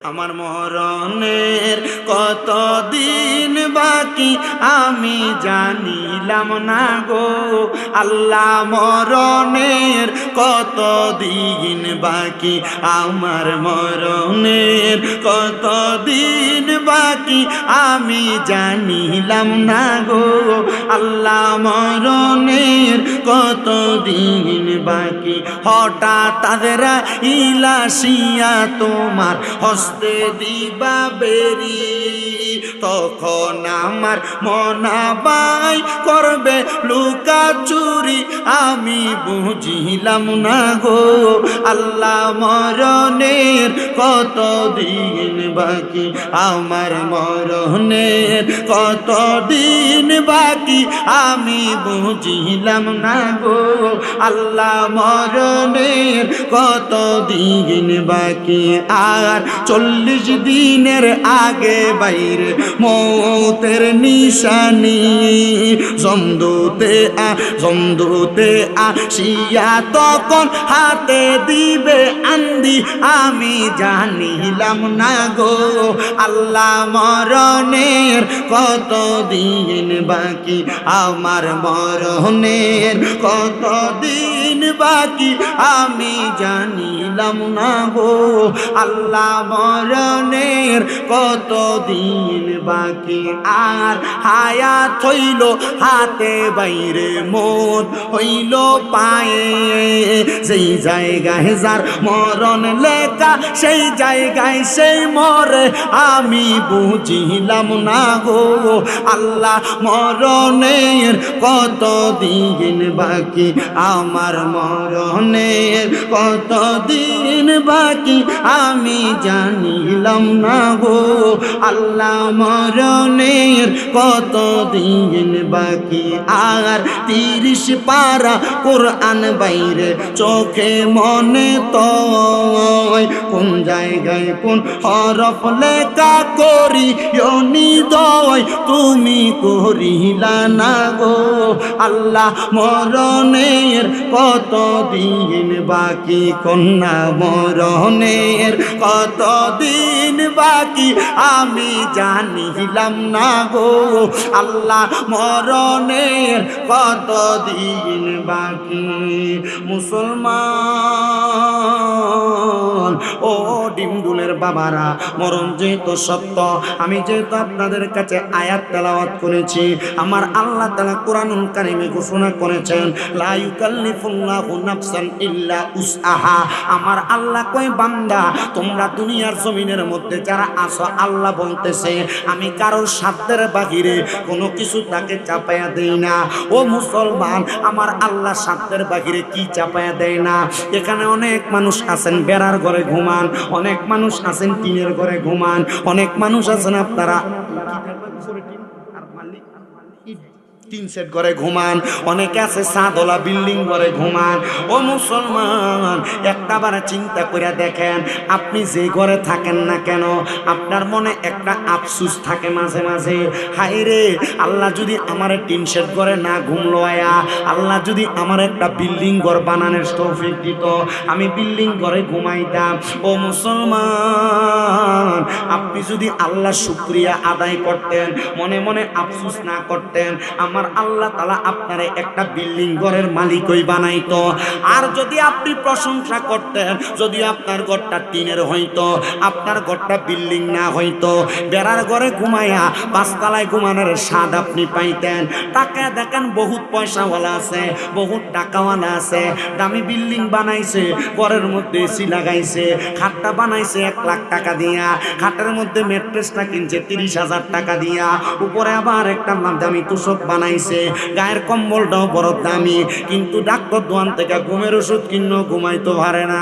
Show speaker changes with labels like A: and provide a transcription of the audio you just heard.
A: আমার মরণের কত দিন বাকি আমি জানিলাম না গো। আল্লাহ মরণের কত দিন বাকি আমার মরণের কত দিন বাকি আমি জানিলাম না গো। আল্লাহ মরণের কত দিন বাকি হঠাৎ তাদের ইলাসিয়া তোমার হস্তে দিবা বেরি। তখন আমার মনাবাই করবে লুকা চুরি। আমি বুঝিলাম না গো, আল্লাহ মরণের কত দিন বাকি? আমার মরণের কত দিন বাকি? আমি বুঝিলাম না গো, আল্লাহ মরণের কত দিন বাকি? আর চল্লিশ দিনের আগে বাইরে মৌতের নিশানি। জমদুতে আ জমদুতে আসিয়া তখন হাতে দিবে আন্দি। আমি জানিলাম, না গো, আল্লাহ মরণের কত দিন বাকি? আমার মরণের কত দিন বাকি আমি জানিলাম না গো। আল্লাহ মরণের কত দিন বাকি? আর হায়াত হইল হাতে বাইরে, মন হইল পায়ে। সেই জায়গায় যার মরণ লেখা, সেই জায়গায় সেই মরে। আমি বুঝিলাম না গো, আল্লাহ মরণের কত দিন বাকি? আমার মরণের কত দিন বাকি? আমি জানিলাম না গো, আল্লাহ মরণের কত দিন বাকি? আর তিরিশ পারা কোরআন বাইরে চোখে মনে তো কোন জায়গায় কোন হরফ লেখা করি নিদয় তুমি করিলা না গো, আল্লাহ মরণের কত দিন বাকি কন্যা মরণের? কত দিন বাকি? আমি জানিলাম না গো। আল্লাহ মরণের কত দিন বাকি? মুসলমান ও ডিমডুলের বাবারা, মরণ যেহেতু সত্য, আমি যেহেতু আপনাদের কাছে আয়াত তেলাওয়াত করেছি, আমার আল্লাহ তালা কোরআনুল কারিমে ঘোষণা করেছেন আমার আল্লাহ কয়, বান্দা, তোমরা দুনিয়ার জমিনের মধ্যে যারা আসো আল্লাহ বলতেছে, আমি কারোর সাধ্যের বাহিরে কোনো কিছু তাকে চাপায়া দেই না। ও মুসলমান, আমার আল্লাহ সাধ্যের বাহিরে কি চাপায়া দেয় না? এখানে অনেক মানুষ আছেন, বেড়ার ঘরে ঘুমান। অনেক মানুষ আছেন টিনের ঘরে ঘুমান। অনেক মানুষ আছেন আপনারা। তিন সেট ঘরে ঘুমান, অনেকে আছে সাদলা বিল্ডিং ঘরে ঘুমান। ও মুসলমান, একটা বারে চিন্তা করে দেখেন, আপনি যে ঘরে থাকেন না কেন, আপনার মনে একটা আফসুস থাকে মাঝে মাঝে। হাই রে, আল্লাহ যদি আমার টিন সেট ঘরে না ঘুমলো আয়া আল্লাহ যদি আমার একটা বিল্ডিং ঘর বানানোর তৌফিক দিত, আমি বিল্ডিং ঘরে ঘুমাইতাম। ও মুসলমান, আপনি যদি আল্লাহ শুক্রিয়া আদায় করতেন, মনে মনে আফসুস না করতেন, আমার আল্লাহ তালা আপনারে একটা বিল্ডিং ঘরের মালিকই বানাইতো। আর যদি আপনি প্রশংসা করতেন, যদি আপনার ঘরটা টিনের হইতো, আপনার ঘরটা বিল্ডিং না হইতো, বেড়ার ঘরে ঘুমাইয়া পাঁচতলায় ঘুমানোর স্বাদ আপনি পাইতেন। টাকা দেখেন বহুত পয়সাওয়ালা আছে, বহুত টাকাওয়ালা আছে, দামি বিল্ডিং বানাইছে, ঘরের মধ্যে এসি লাগাইছে, খাটটা বানাইছে এক লাখ টাকা দিয়া, খাটের মধ্যে মেট্রেসটা কিনছে তিরিশ হাজার টাকা দিয়া, উপরে আবার একটা দামি তুষক বানাইছে গায়ের কম্বলটাও বড় দামি, কিন্তু ডাক্তার দোয়ান থেকে ঘুমের ওষুধ কিন্ন ঘুমাইতে পারে না।